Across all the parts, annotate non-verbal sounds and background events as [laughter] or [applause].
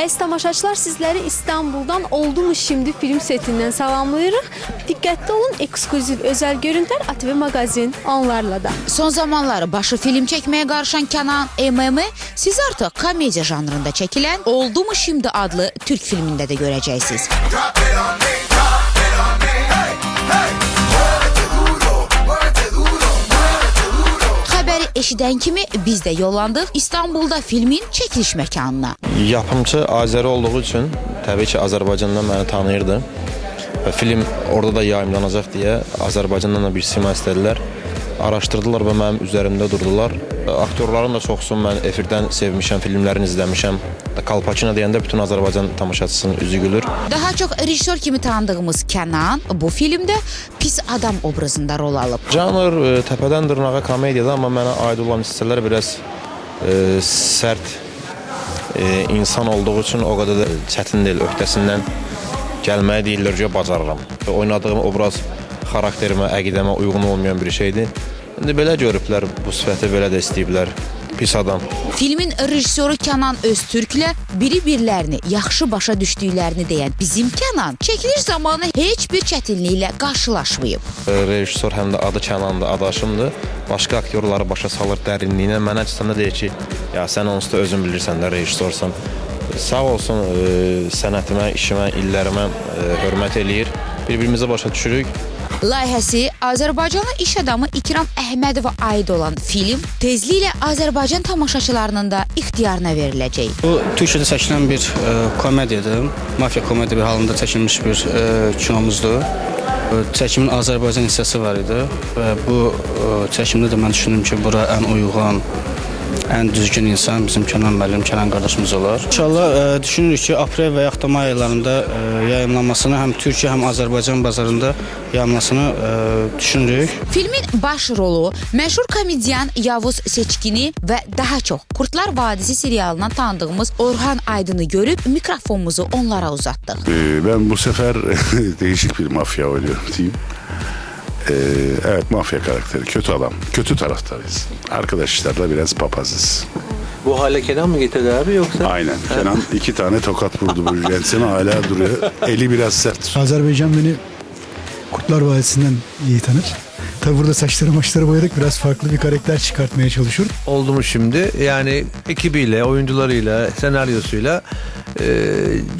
Əziz tamaşaçılar, sizləri İstanbuldan Oldu mu Şimdi film setindən salamlayırıq. Diqqətli olun, eksklüziv özəl görüntülər ATV maqazin onlarla da. Son zamanlar başı film çekmeye karışan Kenan MM siz artık komediya janrında çekilen Oldu mu Şimdi adlı Türk filminde de göreceksiniz. Haberi eşiden kimi biz de yollandıq İstanbul'da filmin çekiliş mekanına. Yapımçı Azəri olduğu üçün təbii ki, Azərbaycandan məni tanıyırdı. Və film orada da yayımlanacaq deyə Azərbaycandan da bir sima istədilər. Araşdırdılar və mənim üzərimdə durdular. Aktyorların da çoxusunu mən efirdən sevmişəm, filmlərini izləmişəm. Kalpaçina deyəndə bütün Azərbaycan tamaşaçısının üzü gülür. Daha çok rejissor kimi tanıdığımız Kenan bu filmde pis adam obrazında rol alıb. Janr e, təpədən dırnağa komediyadır, amma mənə aid olan hissələr biraz e, sərt e, insan olduğu üçün o qədər də çətin deyil. Öhdəsindən gəlməyi deyirlər ki, bacarıram. Oynadığım obraz xarakterimə, əqidəmə uyğun olmayan bir şeydir. İndi belə görüblər, bu sifəti belə də istəyiblər. Pis adam. Filmin rejissoru Kenan Öztürklə biri-birlərini yaxşı başa düşdüklərini deyən bizim Kenan çəkiliş zamanı heç bir çətinliklə qarşılaşmayıb. E, Rejissor həm də adı Kənandır, adaşımdır. Başqa aktyorları başa salır dərinliyinə. Mənə çıxanda deyir ki, ya sən onsuz da özün bilirsən də rejissorsan. Sağ olsun e, sənətimə, işimə, illərimə e, hörmət eləyir. Bir-birimizə başa düşürük. Layihəsi Azərbaycanlı iş adamı İkram Əhmədova aid olan film tezliklə Azərbaycan tamaşaçılarının da ixtiyarına veriləcək. Bu Türkiyədə çəkilən bir e, komediyadır. Mafiya komediya bir halında çəkilmiş bir e, kinomuzdur. E, çəkimin Azərbaycan hissəsi var idi bu e, çəkimdə də mən düşündüm ki, bura ən uyğun, ən düzgün insan bizim Kənan müəllim, Kənan qardaşımız olar. İnşallah e, düşünürük ki, aprel və yaxud da may aylarında e, yayımlanmasını həm Türkiyə, həm Azərbaycan bazarında yayımlamasını e, düşünürük. Filmin baş rolu məşhur komedyan Yavuz Seçkini və daha çox Kurtlar Vadisi serialından tanıdığımız Orhan Aydını görüb mikrofonumuzu onlara uzatdıq. Ee, ben bu sefer [laughs] değişik bir mafya oynuyorum diyeyim. Ee, evet mafya karakteri, kötü adam, kötü taraftarıyız. Arkadaşlarla biraz papazız. Bu hale Kenan mı getirdi abi yoksa? Aynen. Kenan iki tane tokat vurdu bu Jensen'e hala duruyor. Eli biraz sert. Azerbaycan beni Kurtlar Vadisi'nden iyi tanır. Tabi burada saçları maçları boyadık biraz farklı bir karakter çıkartmaya çalışıyorum. Oldu mu şimdi? Yani ekibiyle, oyuncularıyla, senaryosuyla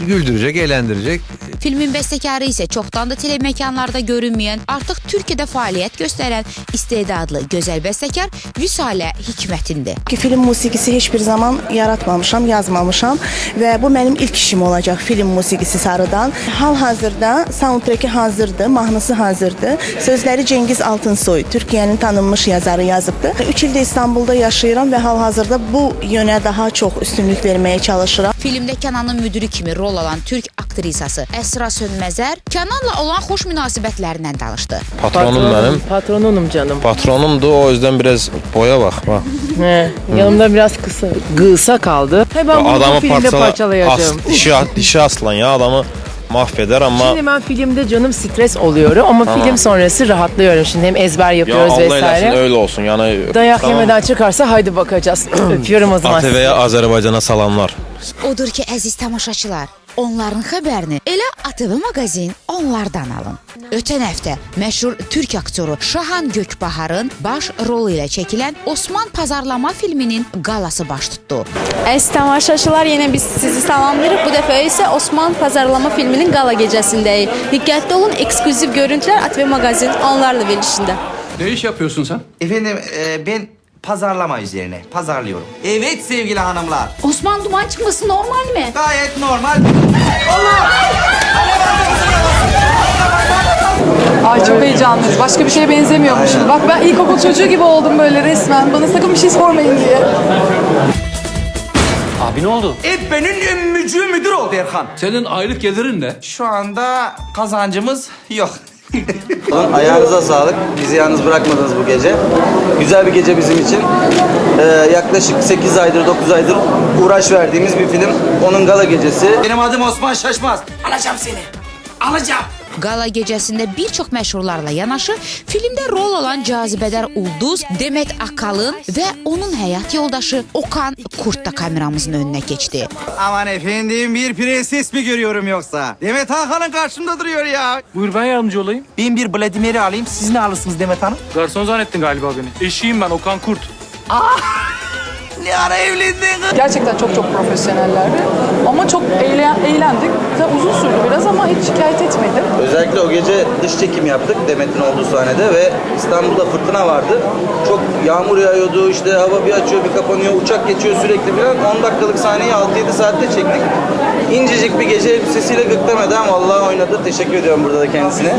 güldürecek, eğlendirecek. Filmin bəstəkarı isə çoxdan da telemekanlarda görünməyən, artıq Türkiyədə fəaliyyət göstərən istedadlı gözəl bəstəkar Vüsalə Hikmətindir. ki film musiqisi heç bir zaman yaratmamışam, yazmamışam və bu mənim ilk işim olacaq film musiqisi sarıdan. Hal-hazırda soundtreki hazırdır, mahnısı hazırdır. Sözləri Cengiz Altınsoy, Türkiyənin tanınmış yazarı yazıbdı. 3 ildir İstanbulda yaşayıram və hal-hazırda bu yönə daha çox üstünlük verməyə çalışıram. Filmdə Kənanın müdiri kimi rol alan türk aktrisası Əsra Sönməzər Kənanla olan xoş münasibətlərindən danışdı. Patronum mənim. Patronunum canım. Patronumdur, o yüzden biraz boya bak. bak. He, yanımda biraz kısa, kısa kaldı. He ben bunu bu filmde parçala- parçalayacağım. as- dişi, dişi aslan ya adamı mahveder ama Şimdi ben filmde canım stres oluyorum ama Tamam. film sonrası rahatlıyorum. Şimdi hem ezber ya yapıyoruz Allah eylesin vesaire. öyle olsun yani. Dayak Tamam. yemeden çıkarsa haydi bakacağız. [clears throat] Öpüyorum o zaman. ATV'ye Azerbaycan'a salamlar. Odur ki, əziz tamaşaçılar, onların xəbərini elə ATV maqazin onlardan alın. Ötən həftə məşhur türk aktyoru Şahan Gökbaharın baş rolu ilə çəkilən Osman Pazarlama filminin qalası baş tutdu. Əziz tamaşaçılar, yenə biz sizi salamlayırıq. Bu dəfə isə Osman Pazarlama filminin qala gecəsindəyik. Diqqətli olun, eksklüziv görüntülər ATV maqazin onlarla verilişində. Ne iş yapıyorsun sen? Efendim e, ben pazarlama üzerine pazarlıyorum. Evet sevgili hanımlar. Osman duman çıxması normal mi? Gayet normal. Ay çok heyecanlıyız. Başka bir şeye benzemiyormuşum. Bak ben ilkokul çocuğu gibi oldum böyle resmen. Bana sakın bir şey sormayın diye. Abi ne oldu? E benim mücü müdür oldu Erkan. Senin aylık gelirin ne? Şu anda kazancımız yok. Ayağınıza sağlık. Bizi yalnız bırakmadınız bu gece. Güzel bir gece bizim için. Ee, yaklaşık 8 aydır, 9 aydır uğraş verdiğimiz bir film. Onun gala gecesi. Benim adım Osman Şaşmaz. Alacağım seni. Alacağım. Qala gecəsində bir çox məşhurlarla yanaşı filmdə rol alan cazibədar ulduz Demet Akalın və onun həyat yoldaşı Okan Kurt da kameramızın önünə keçdi. Aman efendim bir prenses mi görüyorum yoksa? Demet Hakan'ın karşımda duruyor ya. Buyur ben yardımcı olayım. Ben bir Vladimir'i alayım. Siz ne alırsınız Demet Hanım? Garson zannettin galiba beni. Eşiyim ben Okan Kurt. Ne ara evlendin? Gerçekten çok çok profesyonellerdi. Ama çok eğlen, eğlendik. Uzun sürdü biraz ama hiç şikayet etmedi. Özellikle o gece dış çekim yaptık Demet'in olduğu sahnede ve İstanbul'da fırtına vardı. Çok yağmur yağıyordu işte hava bir açıyor bir kapanıyor uçak geçiyor sürekli falan. 10 dakikalık sahneyi 6-7 saatte çektik. İncecik bir gece elbisesiyle gıklameden vallahi oynadı. Teşekkür ediyorum burada da kendisine.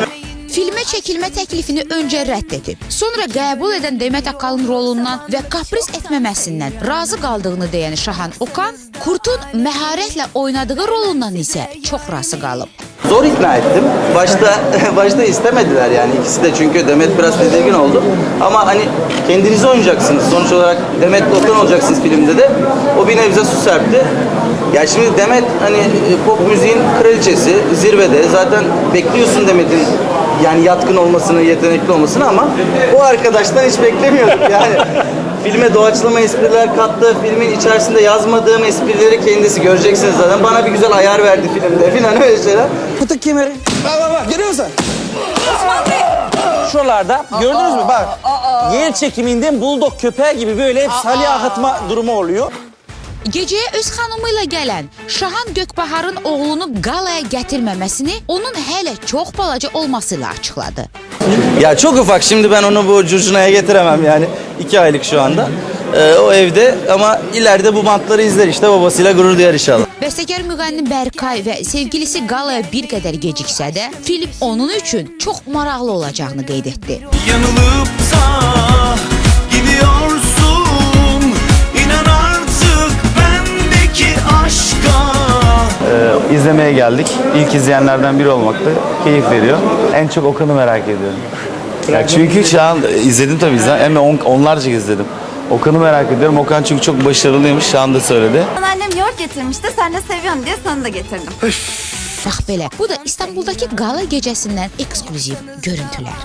Çəkilmə təklifini öncə rədd sonra qəbul edən Demet Akalın rolundan və kapris etməməsindən razı qaldığını deyən Şahan Okan, Kurtun məharətlə oynadığı rolundan isə çox razı qalıb. Zor ikna ettim. Başta [laughs] başta istemediler yani ikisi de çünkü Demet biraz tedirgin oldu. Ama hani kendinizi oynayacaksınız. Sonuç olarak Demet Okan olacaksınız filmde de. O bir nebze su serpti. Ya şimdi Demet hani e, pop müziğin kraliçesi, zirvede. Zaten bekliyorsun Demet'in yani yatkın olmasını, yetenekli olmasını ama o arkadaştan hiç beklemiyorduk yani. [laughs] Filme doğaçlama espriler kattı. Filmin içerisinde yazmadığım esprileri kendisi göreceksiniz zaten. Bana bir güzel ayar verdi filmde falan öyle şeyler. Fıtık kemeri. Bak bak bak görüyor musun? Şuralarda gördünüz mü bak. Yer çekiminden buldog köpeği gibi böyle hep salya akıtma durumu oluyor. Gecəyə öz xanımı ilə gələn Şahan Gökbaharın oğlunu qalaya gətirməməsini onun hələ çox balaca olması ilə açıqladı. Ya çok ufak şimdi ben onu bu curcunaya getiremem yani. iki aylık şu anda. Ee, o evde ama ileride bu bantları izler işte babasıyla gurur duyar inşallah. Bəstəkar müğənni Bərkay və sevgilisi qalaya bir qədər geciksə də, film onun üçün çox maraqlı olacağını qeyd etdi. Yanılıp izlemeye geldik. İlk izleyenlerden biri olmakta keyif veriyor. En çok Okan'ı merak ediyorum. Ya çünkü şu an izledim tabii izledim. Hem de on, onlarca izledim. Okan'ı merak ediyorum. Okan çünkü çok başarılıymış. Şu anda söyledi. Annem yoğurt getirmişti. Sen de seviyorsun diye sana da getirdim. Bax belə, bu da İstanbuldakı qala gecəsindən eksklüziv görüntülər.